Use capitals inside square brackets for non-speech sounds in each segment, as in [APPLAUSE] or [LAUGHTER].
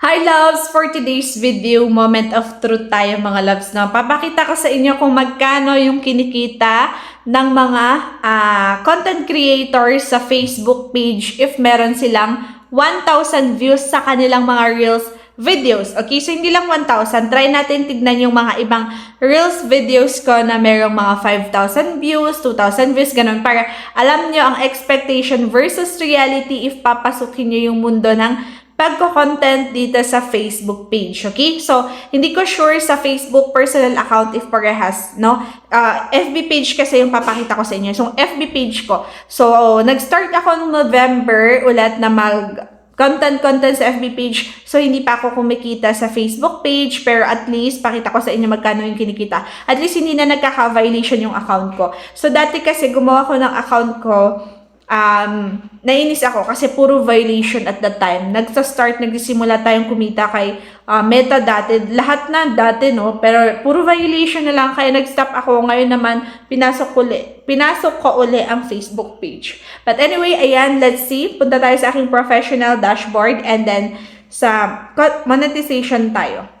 Hi loves! For today's video, moment of truth tayo mga loves. No? Papakita ko sa inyo kung magkano yung kinikita ng mga ah, content creators sa Facebook page if meron silang 1,000 views sa kanilang mga Reels videos. Okay, so hindi lang 1,000. Try natin tignan yung mga ibang Reels videos ko na merong mga 5,000 views, 2,000 views, ganun. Para alam nyo ang expectation versus reality if papasukin nyo yung mundo ng pagko-content dito sa Facebook page, okay? So, hindi ko sure sa Facebook personal account if parehas, no? Uh, FB page kasi yung papakita ko sa inyo. So, FB page ko. So, nag-start ako noong November ulit na mag content-content sa FB page. So, hindi pa ako kumikita sa Facebook page, pero at least, pakita ko sa inyo magkano yung kinikita. At least, hindi na nagkaka-violation yung account ko. So, dati kasi gumawa ko ng account ko, um, nainis ako kasi puro violation at that time. Nagsa-start, nagsimula tayong kumita kay uh, Meta dati. Lahat na dati, no? Pero puro violation na lang. Kaya nag-stop ako. Ngayon naman, pinasok ko uli. Pinasok ko uli ang Facebook page. But anyway, ayan, let's see. Punta tayo sa aking professional dashboard and then sa monetization tayo.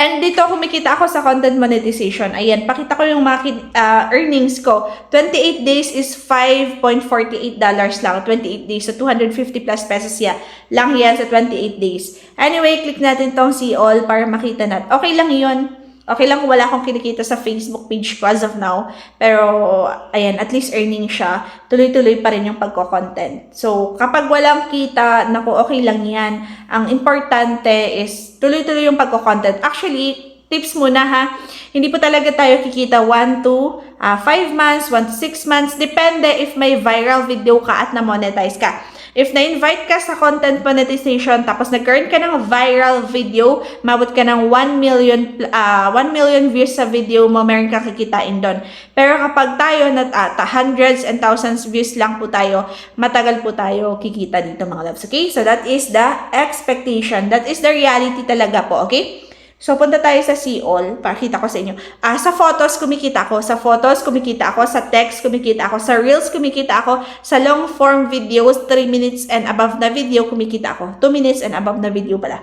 And dito kumikita ako sa content monetization. Ayan, pakita ko yung mga kin- ah, earnings ko. 28 days is $5.48 lang. 28 days. So, 250 plus pesos yan. Lang yan sa 28 days. Anyway, click natin tong see all para makita natin. Okay lang yun. Okay lang wala akong kinikita sa Facebook page ko as of now. Pero, ayan, at least earning siya. Tuloy-tuloy pa rin yung pagko-content. So, kapag walang kita, naku, okay lang yan. Ang importante is tuloy-tuloy yung pagko-content. Actually, tips muna ha. Hindi po talaga tayo kikita 1 to 5 months, 1 to 6 months. Depende if may viral video ka at na-monetize ka. If na-invite ka sa content monetization tapos nag-earn ka ng viral video, mabot ka ng 1 million, ah, 1 million views sa video mo, meron ka kikitain doon. Pero kapag tayo na ah, ta- hundreds and thousands views lang po tayo, matagal po tayo kikita dito mga loves. Okay? So that is the expectation. That is the reality talaga po. Okay? So, punta tayo sa see all. Pakita ko sa inyo. Ah, sa photos, kumikita ako. Sa photos, kumikita ako. Sa text, kumikita ako. Sa reels, kumikita ako. Sa long form videos, 3 minutes and above na video, kumikita ako. 2 minutes and above na video pala.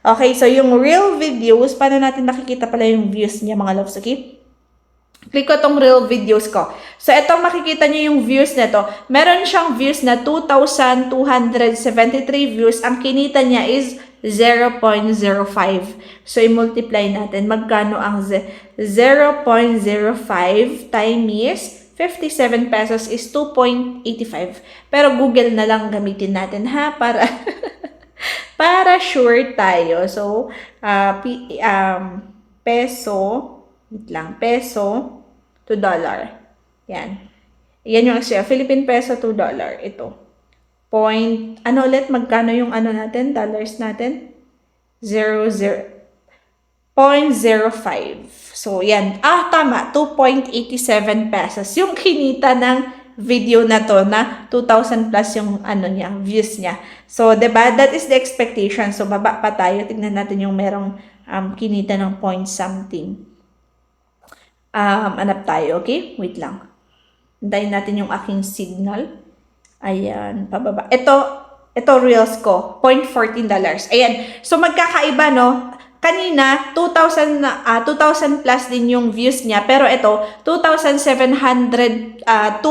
Okay, so yung real videos, paano natin makikita pala yung views niya, mga loves, okay? Click ko tong real videos ko. So, itong makikita niyo yung views nito. Meron siyang views na 2,273 views. Ang kinita niya is 0.05. So, i-multiply natin. Magkano ang ze- 0.05 times 57 pesos is 2.85. Pero Google na lang gamitin natin ha para [LAUGHS] para sure tayo. So, ah, pi- um, peso, wait lang, peso to dollar. Yan. Yan yung. Philippine peso to dollar. Ito. Point, ano ulit, magkano yung ano natin, dollars natin? 0, 0, 0.05. So, yan. Ah, tama. 2.87 pesos. Yung kinita ng video na to na 2,000 plus yung ano niya, views niya. So, ba That is the expectation. So, baba pa tayo. Tignan natin yung merong um, kinita ng point something. Um, anap tayo, okay? Wait lang. Hintayin natin yung aking signal. Ayan, pababa. Ito, ito reels ko, $0.14. Ayan. So, magkakaiba, no? Kanina, 2,000 na- ah, 2,000 plus din yung views niya. Pero ito, 2,702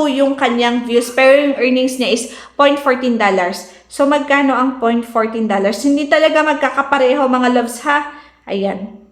yung kanyang views. Pero yung earnings niya is $0.14. So, magkano ang $0.14? Hindi talaga magkakapareho, mga loves, ha? Ayan.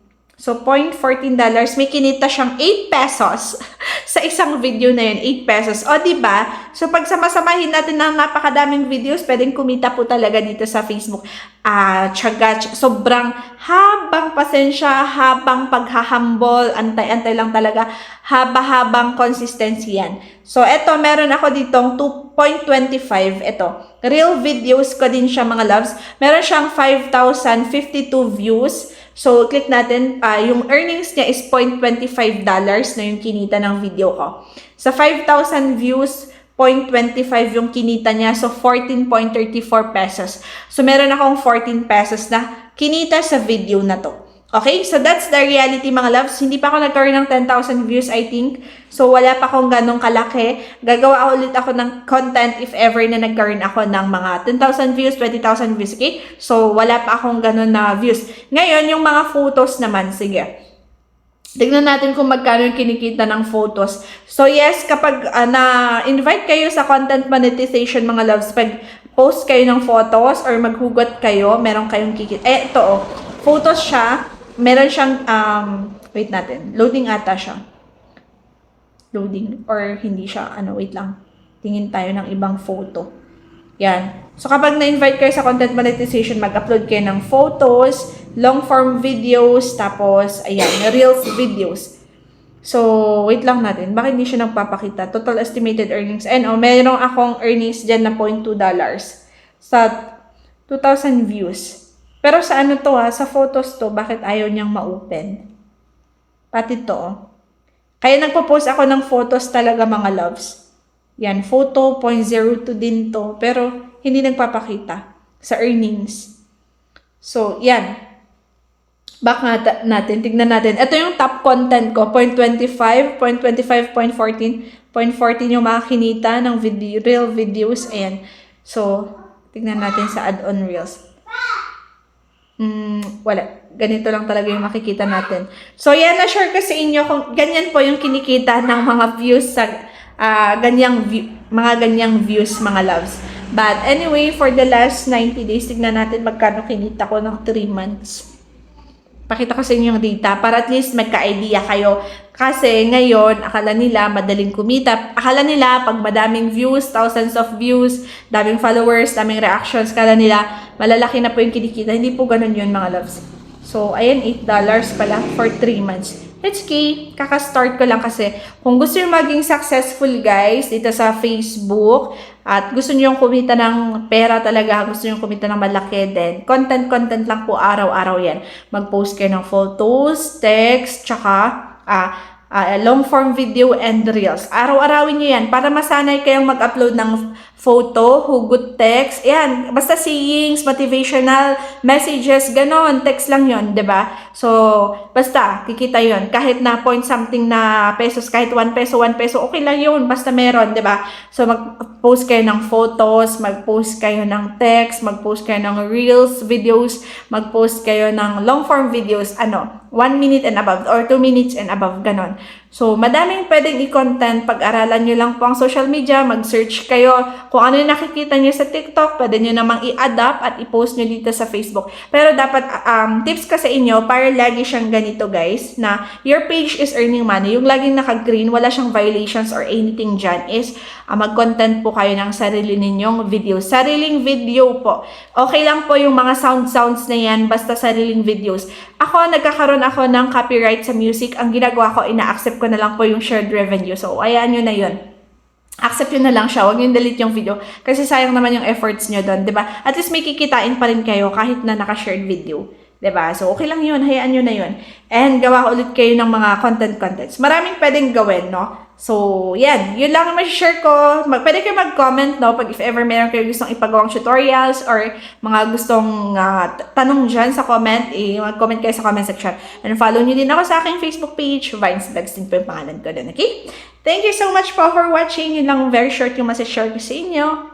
So, $0.14, may kinita siyang 8 pesos [LAUGHS] sa isang video na yun, 8 pesos. O, ba? So, pag samasamahin natin ng napakadaming videos, pwedeng kumita po talaga dito sa Facebook. Ah, tsaga, tsa- sobrang habang pasensya, habang paghahambol, antay-antay lang talaga, haba-habang consistency yan. So, eto, meron ako ditong 2.25. Ito, real videos ko din siya, mga loves. Meron siyang 5,052 views. So, click natin, ah, yung earnings niya is $0.25 na yung kinita ng video ko. Sa 5,000 views, 0.25 yung kinita niya. So, 14.34 pesos. So, meron akong 14 pesos na kinita sa video na to. Okay, so that's the reality mga loves. Hindi pa ako nagkaroon ng 10,000 views, I think. So, wala pa akong ganong kalaki. Gagawa ulit ako ng content if ever na nagkaroon ako ng mga 10,000 views, 20,000 views, okay? So, wala pa akong ganon na views. Ngayon, yung mga photos naman, sige. Tignan natin kung magkano yung kinikita ng photos. So yes, kapag ah, na-invite kayo sa content monetization mga loves, pag post kayo ng photos or maghugot kayo, meron kayong kikita. Eh, ito oh, photos siya, meron siyang, um, wait natin, loading ata siya. Loading, or hindi siya, ano, wait lang. Tingin tayo ng ibang photo. Yan. So, kapag na-invite kayo sa content monetization, mag-upload kayo ng photos, long-form videos, tapos, ayan, reels videos. So, wait lang natin. Bakit hindi siya nagpapakita? Total estimated earnings. And, oh, meron akong earnings dyan na 0.2 dollars sa 2,000 views. Pero sa ano to ha, sa photos to, bakit ayaw niyang ma-open? Pati to, oh. Kaya nagpo-post ako ng photos talaga mga loves. Yan, photo, 0.02 din to. Pero, hindi nagpapakita sa earnings. So, yan. Back nat- natin, tignan natin. Ito yung top content ko, 0.25, 0.25, 0.14. 0.14 yung makakinita ng video, real videos. Ayan. So, tignan natin sa add-on reels. Wala. Ganito lang talaga yung makikita natin. So, yan, na-share ko sa inyo kung ganyan po yung kinikita ng mga views sa ah, ganyang view, mga ganyang views, mga loves. But anyway, for the last 90 days, tignan natin magkano kinita ko ng 3 months. Pakita ko sa inyo yung data para at least magka-idea kayo. Kasi ngayon, akala nila madaling kumita. Akala nila pag madaming views, thousands of views, daming followers, daming reactions, akala nila malalaki na po yung kinikita. Hindi po ganun yun mga loves. So, ayan, $8 pala for 3 months. It's. Kaka-start ko lang kasi kung gusto nyo maging successful guys dito sa Facebook at gusto nyo kumita ng pera talaga, gusto nyo kumita ng malaki din, content-content lang po araw-araw yan. Mag-post kayo ng photos, text, tsaka ah, ah, long form video and reels. Araw-arawin nyo yan para masanay kayong mag-upload ng photo, hugot text. Yan, basta sayings, motivational messages, ganon. Text lang yon ba So, basta, kikita yon Kahit na point something na pesos, kahit 1 peso, 1 peso, okay lang yun. Basta meron, ba So, mag-post kayo ng photos, mag-post kayo ng text, mag-post kayo ng reels, videos, mag-post kayo ng long form videos, ano, 1 minute and above or 2 minutes and above, ganon. So, madaming pwedeng i-content. Pag-aralan nyo lang po ang social media, mag-search kayo. Kung ano yung nakikita nyo sa TikTok, pwede nyo namang i-adapt at i-post nyo dito sa Facebook. Pero dapat, um, tips ka sa inyo, para lagi siyang ganito guys, na your page is earning money. Yung laging naka-green, wala siyang violations or anything dyan, is uh, mag-content po kayo ng sarili ninyong video. Sariling video po. Okay lang po yung mga sound-sounds na yan, basta sariling videos. Ako, nagkakaroon ako ng copyright sa music. Ang ginagawa ko, ina-accept ko na lang po yung shared revenue. So, ayan nyo na yun. Accept yun na lang siya. Huwag nyo delete yung video. Kasi sayang naman yung efforts nyo doon, di ba? At least may kikitain pa rin kayo kahit na naka-shared video. 'di ba? So, okay lang 'yun, hayaan niyo na 'yun. And gawa ulit kayo ng mga content contents. Maraming pwedeng gawin, no? So, yan. Yun lang ang share ko. Mag, pwede kayo mag-comment, no? Pag if ever meron kayo gustong ipagawang tutorials or mga gustong uh, tanong dyan sa comment, eh, mag-comment kayo sa comment section. And follow nyo din ako sa aking Facebook page. Vines Vlogs din po yung pangalan ko din, okay? Thank you so much po for watching. Yun lang very short yung masashare ko sa inyo.